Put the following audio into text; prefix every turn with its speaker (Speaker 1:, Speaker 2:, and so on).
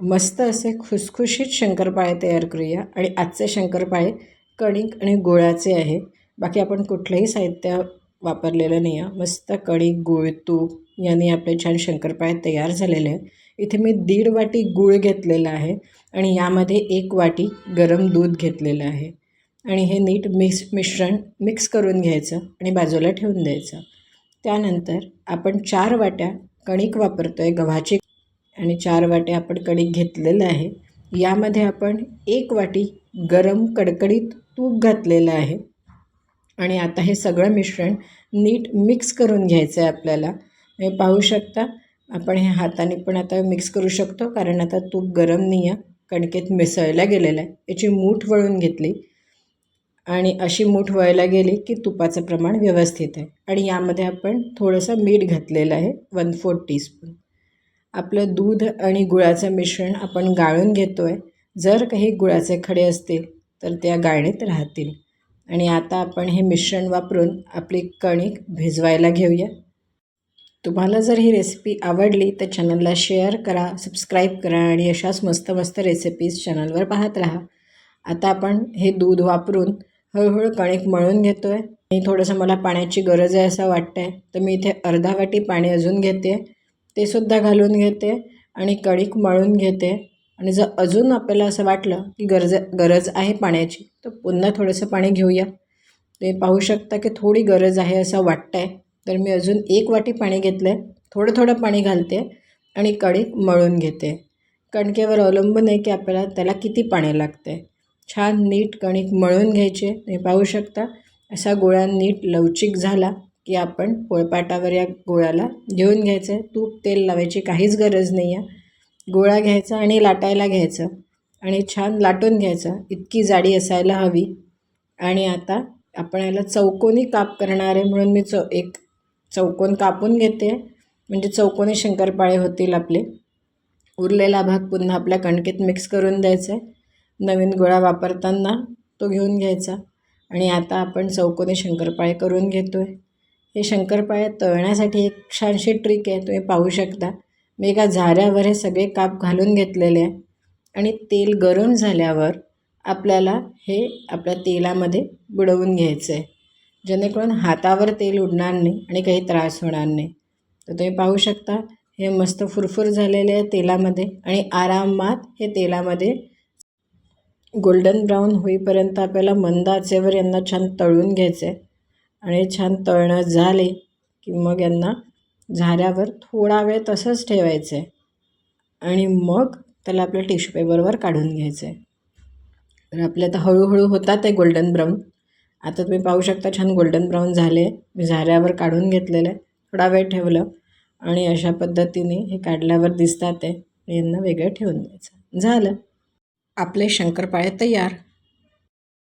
Speaker 1: मस्त असे खुसखुशीत शंकरपाळे तयार करूया. आणि आजचे शंकरपाळे कणिक आणि गुळाचे आहे. बाकी आपण कुठलंही साहित्य वापरलेलं नाही आहे. मस्त कणिक गुळ तूप यांनी आपले छान शंकरपाळे तयार झालेले आहे. इथे मी दीड वाटी गूळ घेतलेला आहे. आणि यामध्ये एक वाटी गरम दूध घेतलेलं आहे. आणि हे नीट मिक्स मिश्रण मिक्स करून घ्यायचं आणि बाजूला ठेवून द्यायचं. त्यानंतर आपण चार वाट्या कणिक वापरतो आहे गव्हाची आणि चार वाटे आपण कणिक घेतलेलं आहे. यामध्ये आपण एक वाटी गरम कडकडीत तूप घातलेलं आहे. आणि आता हे सगळं मिश्रण नीट मिक्स करून घ्यायचं आहे आपल्याला. हे पाहू शकता आपण हे हाताने पण आता मिक्स करू शकतो कारण आता तूप गरम नाही आहे कणकेत मिसळल्या गेलेलं आहे याची मूठ वळून घेतली. आणि अशी मूठ व्हायला गेली की तुपाचं प्रमाण व्यवस्थित आहे. आणि यामध्ये आपण थोडंसं मीठ घातलेलं आहे वन फोर्थ टीस्पून. आपलं दूध आणि गुळाचं मिश्रण आपण गाळून घेतो आहे जर काही गुळाचे खडे असतील तर त्या गाळणीत राहतील. आणि आता आपण हे मिश्रण वापरून आपली कणिक भिजवायला घेऊया. तुम्हाला जर ही रेसिपी आवडली तर चॅनलला शेअर करा सबस्क्राईब करा आणि अशाच मस्त मस्त रेसिपीज चॅनलवर पाहत राहा. आता आपण हे दूध वापरून हळूहळू कणिक मळून घेतो आहे आणि थोडंसं मला पाण्याची गरज आहे असं वाटतं आहे तर मी इथे अर्धा वाटी पाणी अजून घेते. ते सुद्धा घालून घेते आणि कणिक मळून घेते. आणि जर अजून आपल्याला असं वाटलं की गरज गरज आहे पाण्याची तर पुन्हा थोडंसं पाणी घेऊया. ते पाहू शकता की थोडी गरज आहे असं वाटतं आहे तर मी अजून एक वाटी पाणी घेतलं आहे थोडं थोडं पाणी घालते आणि कणिक मळून घेते. कणकेवर अवलंबून आहे की आपल्याला त्याला किती पाणी लागते छान नीट कणिक मळून घ्यायचे. तुम्ही पाहू शकता असा गोळा नीट लवचिक झाला. की आपण पोळपाटावर या गोळ्याला घेऊन घ्यायचं. आहे तूप तेल लावायची काहीच गरज नाही आहे गोळा घ्यायचा आणि लाटायला घ्यायचं आणि छान लाटून घ्यायचं. इतकी जाडी असायला हवी. आणि आता आपण याला चौकोनी काप करणार आहे म्हणून मी चौ एक चौकोन कापून घेते. म्हणजे चौकोनी शंकरपाळे होतील आपले. उरलेला भाग पुन्हा आपल्या कणकेत मिक्स करून द्यायचा आहे नवीन गोळा वापरताना तो घेऊन घ्यायचा. आणि आता आपण चौकोनी शंकरपाळे करून घेतो आहे हे शंकरपाळे तळण्यासाठी एक छानशी ट्रिक आहे तुम्ही पाहू शकता. मी एका झाऱ्यावर हे सगळे काप घालून घेतलेले आहे आणि तेल गरम झाल्यावर आपल्याला हे आपल्या तेलामध्ये बुडवून घ्यायचं आहे जेणेकरून हातावर तेल उडणार नाही आणि काही त्रास होणार नाही. तर तुम्ही पाहू शकता हे मस्त फुरफुर झालेले आहे तेलामध्ये आणि आरामात हे तेलामध्ये गोल्डन ब्राऊन होईपर्यंत आपल्याला मंद आचेवर यांना छान तळून घ्यायचं आहे आणि छान तळणं झाले की मग यांना झाऱ्यावर थोडा वेळ तसंच ठेवायचं. आहे आणि मग त्याला आपल्या टिश्यू पेपरवर काढून घ्यायचं. आहे तर आपले आता हळूहळू होतात आहे गोल्डन ब्राऊन आता तुम्ही पाहू शकता छान गोल्डन ब्राऊन झाले. मी झाऱ्यावर काढून घेतलेलं. आहे थोडा वेळ ठेवलं आणि अशा पद्धतीने हे काढल्यावर दिसतात आहे यांना वेगळं ठेवून द्यायचं. झालं. आपले शंकरपाळे तयार.